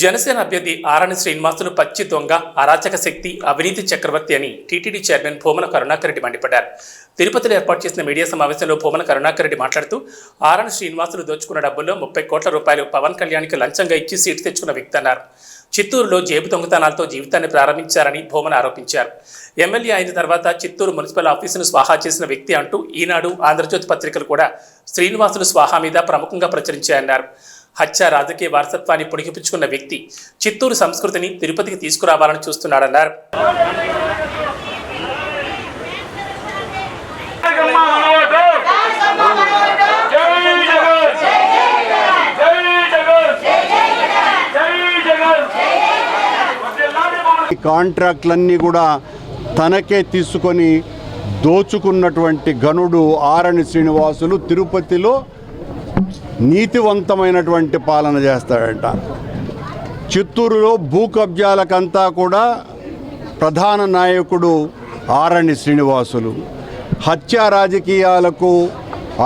జనసేన అభ్యర్థి ఆరణి శ్రీనివాసులు పచ్చి దొంగ అరాచక శక్తి అవినీతి చక్రవర్తి అని టీటీడీ చైర్మన్ భూమన కరుణాకర్ రెడ్డి మండిపడ్డారు. తిరుపతిలో ఏర్పాటు చేసిన మీడియా సమావేశంలో భూమన కరుణాకర్ రెడ్డి మాట్లాడుతూ ఆరణి శ్రీనివాసులు దోచుకున్న డబ్బుల్లో ముప్పై కోట్ల రూపాయలు పవన్ కళ్యాణ్కి లంచంగా ఇచ్చి సీటు తెచ్చుకున్న వ్యక్తి అన్నారు. చిత్తూరులో జేబు దొంగతనాలతో జీవితాన్ని ప్రారంభించారని భూమన్ ఆరోపించారు. ఎమ్మెల్యే అయిన తర్వాత చిత్తూరు మున్సిపల్ ఆఫీసును స్వాహా చేసిన వ్యక్తి అంటూ ఈనాడు ఆంధ్రజ్యోతి పత్రికలు కూడా శ్రీనివాసులు స్వాహా మీద ప్రముఖంగా ప్రచురించాయన్నారు. హత్య రాజకీయ వారసత్వాన్ని పొడిగిపుచ్చుకున్న వ్యక్తి చిత్తూరు సంస్కృతిని తిరుపతికి తీసుకురావాలని చూస్తున్నాడన్నారు. ఈ కాంట్రాక్ట్లన్నీ కూడా తనకే తీసుకొని దోచుకున్నటువంటి గనుడు ఆరణి శ్రీనివాసులు తిరుపతిలో నీతివంతమైనటువంటి పాలన చేస్తాడంట. చిత్తూరులో భూ కబ్జాలకంతా కూడా ప్రధాన నాయకుడు ఆరణి శ్రీనివాసులు. హత్య రాజకీయాలకు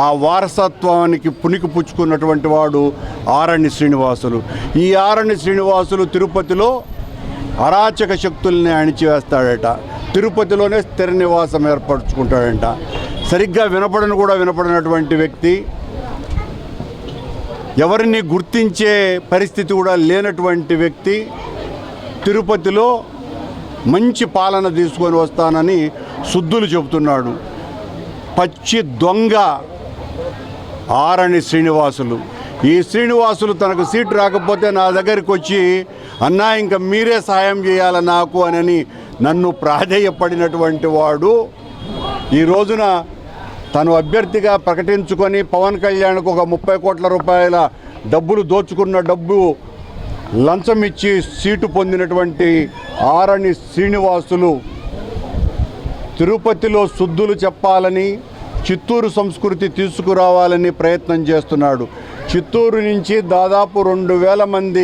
ఆ వారసత్వానికి పునికి పుచ్చుకున్నటువంటి వాడు ఆరణి శ్రీనివాసులు. ఈ ఆరణి శ్రీనివాసులు తిరుపతిలో అరాచక శక్తుల్ని అణిచివేస్తాడట. తిరుపతిలోనే స్థిర నివాసం ఏర్పరచుకుంటాడంట. సరిగ్గా వినపడను కూడా వినపడినటువంటి వ్యక్తి ఎవరిని గుర్తించే పరిస్థితి కూడా లేనటువంటి వ్యక్తి తిరుపతిలో మంచి పాలన తీసుకొని వస్తానని శుద్ధులు చెబుతున్నాడు. పచ్చి దొంగ ఆరణి శ్రీనివాసులు. ఈ శ్రీనివాసులు తనకు సీటు రాకపోతే నా దగ్గరికి వచ్చి అన్నా ఇంకా మీరే సాయం చేయాలి నాకు? అని నన్ను ప్రాధేయపడినటువంటి వాడు. ఈ రోజున తను అభ్యర్థిగా ప్రకటించుకొని పవన్ కళ్యాణ్కు ఒక ముప్పై కోట్ల రూపాయల డబ్బులు దోచుకున్న డబ్బు లంచం ఇచ్చి సీటు పొందినటువంటి ఆరణి శ్రీనివాసులు తిరుపతిలో శుద్ధులు చెప్పాలని చిత్తూరు సంస్కృతి తీసుకురావాలని ప్రయత్నం చేస్తున్నాడు. చిత్తూరు నుంచి దాదాపు రెండు వేల మంది